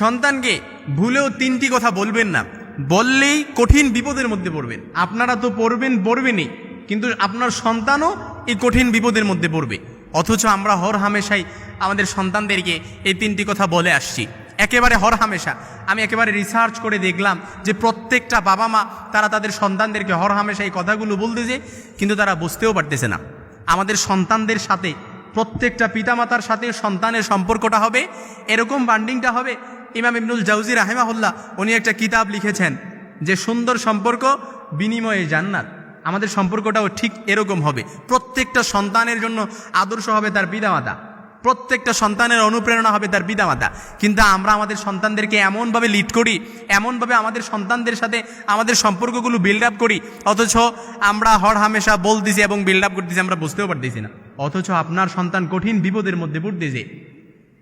সন্তানকে ভুলেও তিনটি কথা বলবেন না। বললেই কঠিন বিপদের মধ্যে পড়বেন। আপনারা তো পড়বেন, পড়বেনই। কিন্তু আপনার সন্তানও এই কঠিন বিপদের মধ্যে পড়বে। অথচ আমরা হর হামেশাই আমাদের সন্তানদেরকে এই তিনটি কথা বলে আসছি। একেবারে হর হামেশা। আমি একেবারে রিসার্চ করে দেখলাম যে প্রত্যেকটা বাবা মা তারা তাদের সন্তানদেরকে হর হামেশা এই কথাগুলো বলতেছে কিন্তু তারা বুঝতেও পারতেছে না। আমাদের সন্তানদের সাথে, প্রত্যেকটা পিতামাতার সাথে সন্তানের সম্পর্কটা হবে, এরকম বান্ডিংটা হবে ইমাম ইবনুল জাউজি রাহেমাহুল্লাহ, উনি একটা কিতাব লিখেছেন যে সুন্দর সম্পর্ক বিনিময়ে জান্নাত। আমাদের সম্পর্কটাও ঠিক এরকম হবে। প্রত্যেকটা সন্তানের জন্য আদর্শ হবে তার পিতামাতা। প্রত্যেকটা সন্তানের অনুপ্রেরণা হবে তার পিতামাতা। কিন্তু আমরা আমাদের সন্তানদেরকে এমনভাবে লিড করি, এমনভাবে আমাদের সন্তানদের সাথে আমাদের সম্পর্কগুলো বিল্ড আপ করি, অথচ আমরা হর হামেশা বলতেছি এবং বিল্ড আপ করতেছি, আমরা বুঝতেও পারতেছি না। অথচ আপনার সন্তান কঠিন বিপদের মধ্যে পড়তেছে।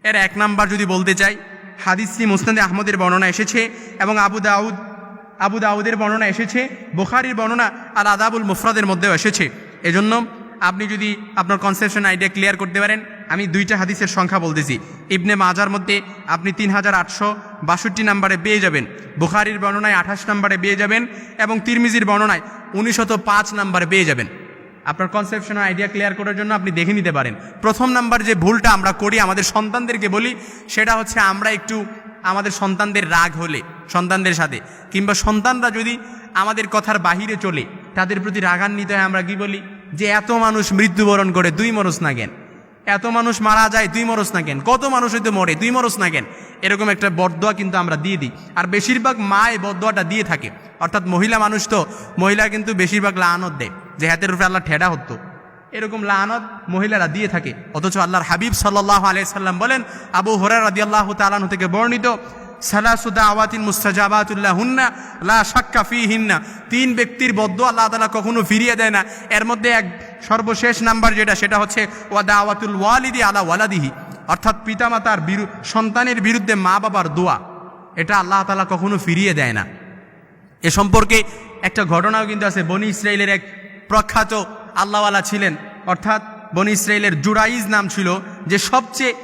এর এক নাম্বার যদি বলতে চাই হাদিসি মুসনাদে আহমদের বর্ণনা এসেছে এবং আবু দাউদ, আবু দাউদের বর্ণনা এসেছে, বুখারির বর্ণনা আর আদাবুল মুফরাদের মধ্যেও এসেছে। এজন্য আপনি যদি আপনার কনসেপশন আইডিয়া ক্লিয়ার করতে পারেন, আমি দুইটা হাদিসের সংখ্যা বলতেছি। ইবনে মাজার মধ্যে আপনি তিন হাজার আটশো বাষট্টি নাম্বারে পেয়ে যাবেন, বুখারির বর্ণনায় আঠাশ নাম্বারে পেয়ে যাবেন এবং তিরমিজির বর্ণনায় উনিশশত পাঁচ নাম্বারে পেয়ে যাবেন। আপনার কনসেপশন আইডিয়া ক্লিয়ার করার জন্য আপনি দেখে নিতে পারেন। প্রথম নাম্বার যে ভুলটা আমরা করি, আমাদের সন্তানদেরকে বলি, সেটা হচ্ছে আমরা একটু আমাদের সন্তানদের রাগ হলে, সন্তানদের সাথে। কিংবা সন্তানরা যদি আমাদের কথার বাহিরে চলে, তাদের প্রতি রাগান্বিত হয়, আমরা কি বলি? যে এত মানুষ মৃত্যুবরণ করে, দুই মরস না কেন? এত মানুষ মারা যায়, দুই মরস না কেন? কত মানুষ হয়তো মরে, দুই মরস না কেন? এরকম একটা বদদোয়া কিন্তু আমরা দিয়ে দিই। আর বেশিরভাগ মা এই বদদোয়াটা দিয়ে থাকে। অর্থাৎ মহিলা মানুষ তো, মহিলা কিন্তু বেশিরভাগ লানত দেয়। যে হাতের উপরে আল্লাহ ঠেডা হতো। এরকম লানত মহিলারা দিয়ে থাকে। অথচ আল্লাহর হাবিব সাল্লাহ আলাইসাল্লাম বলেন, আবু হরার রাদি আল্লাহ তালানু থেকে বর্ণিত সালাসুদা আওয়াতিন মুস্তাজাবাতুল্লাহ হুন্না লা সাক্কা ফি হিন্না তিন ব্যক্তির বদ্ধ আল্লাহ তালা কখনো ফিরিয়ে দেয় না। এর মধ্যে এক সর্বশেষ নাম্বার যেটা, সেটা হচ্ছে ওয়াদা আওয়াতুল ওয়ালিদি আলা ওয়ালাদিহি। অর্থাৎ পিতামাতার বিরু, সন্তানের বিরুদ্ধে মা বাবার দোয়া। এটা আল্লাহ তালা কখনো ফিরিয়ে দেয় না। এ সম্পর্কে একটা ঘটনাও কিন্তু আছে। বনি ইসরায়েলের এক প্রখ্যাত আল্লাহওয়ালা ছিলেন। অর্থাৎ বনি ইসরায়েলের জুরাইজ নাম ছিল যে সবচেয়ে,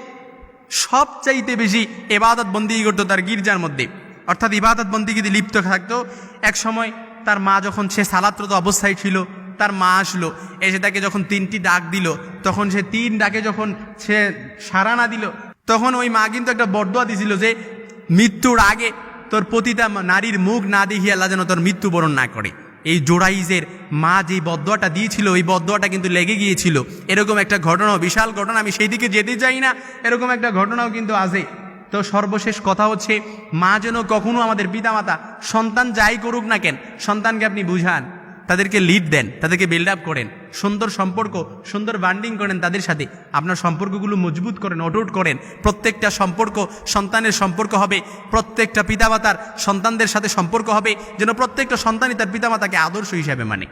সবচাইতে বেশি এবাদত বন্দি করতো তার গির্জার মধ্যে। অর্থাৎ ইবাদত বন্দিগিতে লিপ্ত থাকতো, এক সময় তার মা যখন সে সালাত্রত অবস্থায় ছিল, তার মা আসলো, এসে তাকে যখন তিনটি ডাক দিল, তখন সে তিন ডাকে যখন সে সাড়া না দিল, তখন ওই মা কিন্তু একটা বরদোয়া দিছিল যে, মৃত্যুর আগে তোর পতিতা নারীর মুখ না দেখিয়ে আল্লাহ যেন তোর মৃত্যুবরণ না করে। এই জোড়াইজের মা যেই বদয়াটা দিয়েছিল ওই বদয়াটা কিন্তু লেগে গিয়েছিল। এরকম একটা ঘটনা বিশাল ঘটনা, আমি সেই দিকে যেতে চাই না, এরকম একটা ঘটনাও কিন্তু আছে। তো সর্বশেষ কথা হচ্ছে, মা যেন কখনো আমাদের পিতামাতা সন্তান যাই করুক না কেন, সন্তানকে আপনি বুঝান। তাদেরকে লিড দেন, তাদেরকে বিল্ড আপ করেন, সুন্দর সম্পর্ক, সুন্দর বান্ডিং করেন তাদের সাথে। আপনার সম্পর্কগুলো মজবুত করেন, অটুট করেন। প্রত্যেকটা সম্পর্ক সন্তানের সম্পর্ক হবে, প্রত্যেকটা পিতামাতার সন্তানদের সাথে সম্পর্ক হবে, যেন প্রত্যেকটা সন্তানই তার পিতামাতাকে আদর্শ হিসাবে মানে।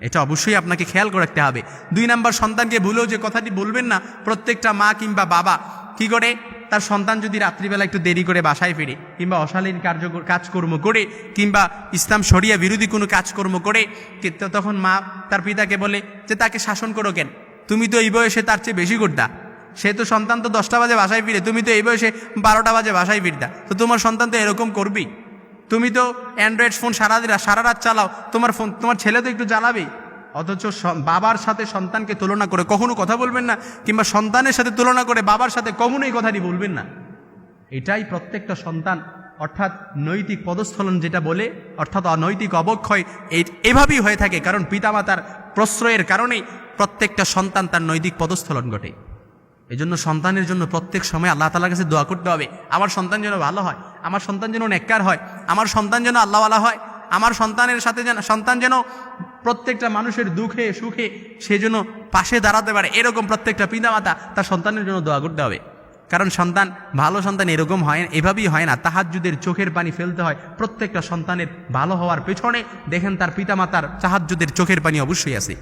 এটা অবশ্যই আপনাকে খেয়াল করে রাখতে হবে। দুই নাম্বার সন্তানকে ভুলেও যে কথাটি বলবেন না, প্রত্যেকটা মা কিংবা বাবা কি করে? তার সন্তান যদি রাত্রিবেলা একটু দেরি করে বাসায় ফিরে, কিংবা অশালীন কার্য কাজকর্ম করে, কিংবা ইসলাম শরিয়া বিরোধী কোনো কাজকর্ম করে তখন মা তার পিতাকে বলে যে তাকে শাসন করো কেন? তুমি তো এই বয়সে তার চেয়ে বেশি করতা সে তো সন্তান তো দশটা বাজে বাসায় ফিরে, তুমি তো এই বয়সে বারোটা বাজে বাসায় ফিরতা। তো তোমার সন্তান তো এরকম করবেই। তুমি তো অ্যান্ড্রয়েড ফোন সারা সারা রাত চালাও, তোমার ফোন তোমার ছেলে তো একটু চালাবেই অথচ বাবার সাথে সন্তানকে তুলনা করে কখনো কথা বলবেন না, কিংবা সন্তানের সাথে তুলনা করে বাবার সাথে কখনো এই কথাটি বলবেন না। এটাই প্রত্যেকটা সন্তান, অর্থাৎ নৈতিক পদস্থলন যেটা বলে, অর্থাৎ অনৈতিক অবক্ষয় এই এভাবেই হয়ে থাকে, কারণ পিতামাতার প্রশ্রয়ের কারণেই প্রত্যেকটা সন্তান তার নৈতিক পদস্থলন ঘটে। এই জন্য সন্তানের জন্য প্রত্যেক সময় আল্লাহ তালার কাছে দোয়া করতে হবে। আমার সন্তান যেন ভালো হয়, আমার সন্তান যেন নেককার হয়, আমার সন্তান যেন আল্লাহওয়ালা হয় আমার সন্তানের সাথে যেন সন্তান যেন প্রত্যেকটা মানুষের দুঃখে, সুখে সে যেন পাশে দাঁড়াতে পারে। এরকম প্রত্যেকটা পিতামাতা তার সন্তানের জন্য দোয়া করতে হবে। কারণ সন্তান, ভালো সন্তান এরকম হয় এভাবেই হয় না। তাহাজ্জুদের চোখের পানি ফেলতে হয়। প্রত্যেকটা সন্তানের ভালো হওয়ার পেছনে দেখেন তার পিতামাতার তাহাজ্জুদের চোখের পানি অবশ্যই আছে।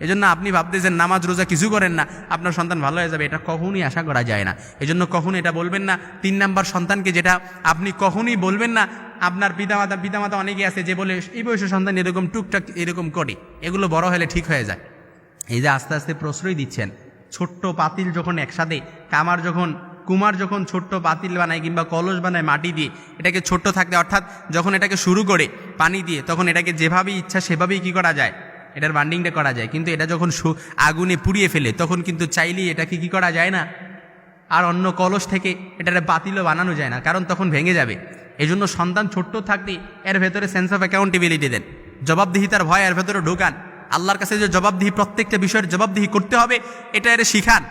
এজন্য আপনি ভাবতেছেন, নামাজ, রোজা কিছু করেন না। আপনার সন্তান ভালো হয়ে যাবে, এটা কখনই আশা করা যায় না। এজন্য কখনো এটা বলবেন না। তিন নাম্বার সন্তানকে যেটা আপনি কখনই বলবেন না আপনার পিতামাতা পিতামাতা অনেকে আছে যে বলে, এই বয়সে সন্তান এরকম টুকটাক এরকম করে, এগুলো বড় হলে ঠিক হয়ে যায়। এই যে আস্তে আস্তে প্রশ্রয় দিচ্ছেন, ছোট্ট পাতিল যখন একসাথে, কামার যখন, কুমার যখন ছোট্ট পাতিল বানায় কিংবা কলস বানায় মাটি দিয়ে, এটাকে ছোট্ট থাকতে, অর্থাৎ যখন এটাকে শুরু করে পানি দিয়ে, তখন এটাকে যেভাবেই ইচ্ছা সেভাবেই কি করা যায়? এটার বান্ডিংটা করা যায়। কিন্তু এটা যখন আগুনে পুড়িয়ে ফেলে, তখন কিন্তু চাইলেই এটাকে কি করা যায় না? আর অন্য কলস থেকে এটার বাতিলও বানানো যায় না, কারণ তখন ভেঙে যাবে। এই জন্য সন্তান ছোট্ট থাকতেই এর ভেতরে সেন্স অফ অ্যাকাউন্টেবিলিটি দেন। জবাবদিহিতার ভয় এর ভেতরে ঢোকান। আল্লাহর কাছে যে জবাবদিহি, প্রত্যেকটা বিষয়ের জবাবদিহি করতে হবে, এটা এর শিখান।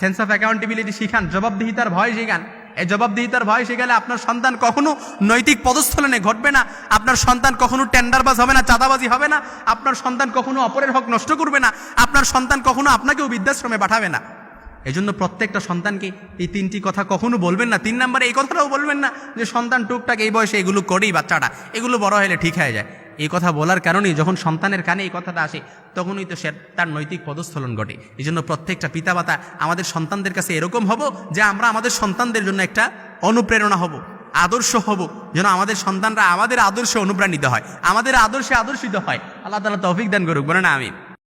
সেন্স অফ অ্যাকাউন্টেবিলিটি শিখান, জবাবদিহিতার ভয় শিখান। এই জবাবদিহিতার ভয় শিখালে আপনার সন্তান কখনো নৈতিক পদস্থলনে ঘটবে না, আপনার সন্তান কখনো টেন্ডারবাজ হবে না, চাঁদাবাজি হবে না, আপনার সন্তান কখনো অপরের হক নষ্ট করবে না, আপনার সন্তান কখনো আপনাকেও বৃদ্ধাশ্রমে পাঠাবে না। এজন্য প্রত্যেকটা সন্তানকে এই তিনটি কথা কখনো বলবেন না। তিন নম্বরে এই কথাটাও বলবেন না যে, সন্তান টুকটাক এই বয়সে এগুলো করেই বাচ্চাটা, এগুলো বড় হলে ঠিক হয়ে যায়। এই কথা বলার কারণেই যখন সন্তানের কানে এই কথাটা আসে, তখনই তো সে তার নৈতিক পদস্থলন ঘটে। এই জন্য প্রত্যেকটা পিতামাতা আমাদের সন্তানদের কাছে এরকম হব যে, আমরা আমাদের সন্তানদের জন্য একটা অনুপ্রেরণা হব, আদর্শ হব, যেন আমাদের সন্তানরা আমাদের আদর্শে অনুপ্রাণিত হয়, আমাদের আদর্শে আদর্শিত হয়। আল্লাহ তালা তৌফিক দান করুক বলে না আমি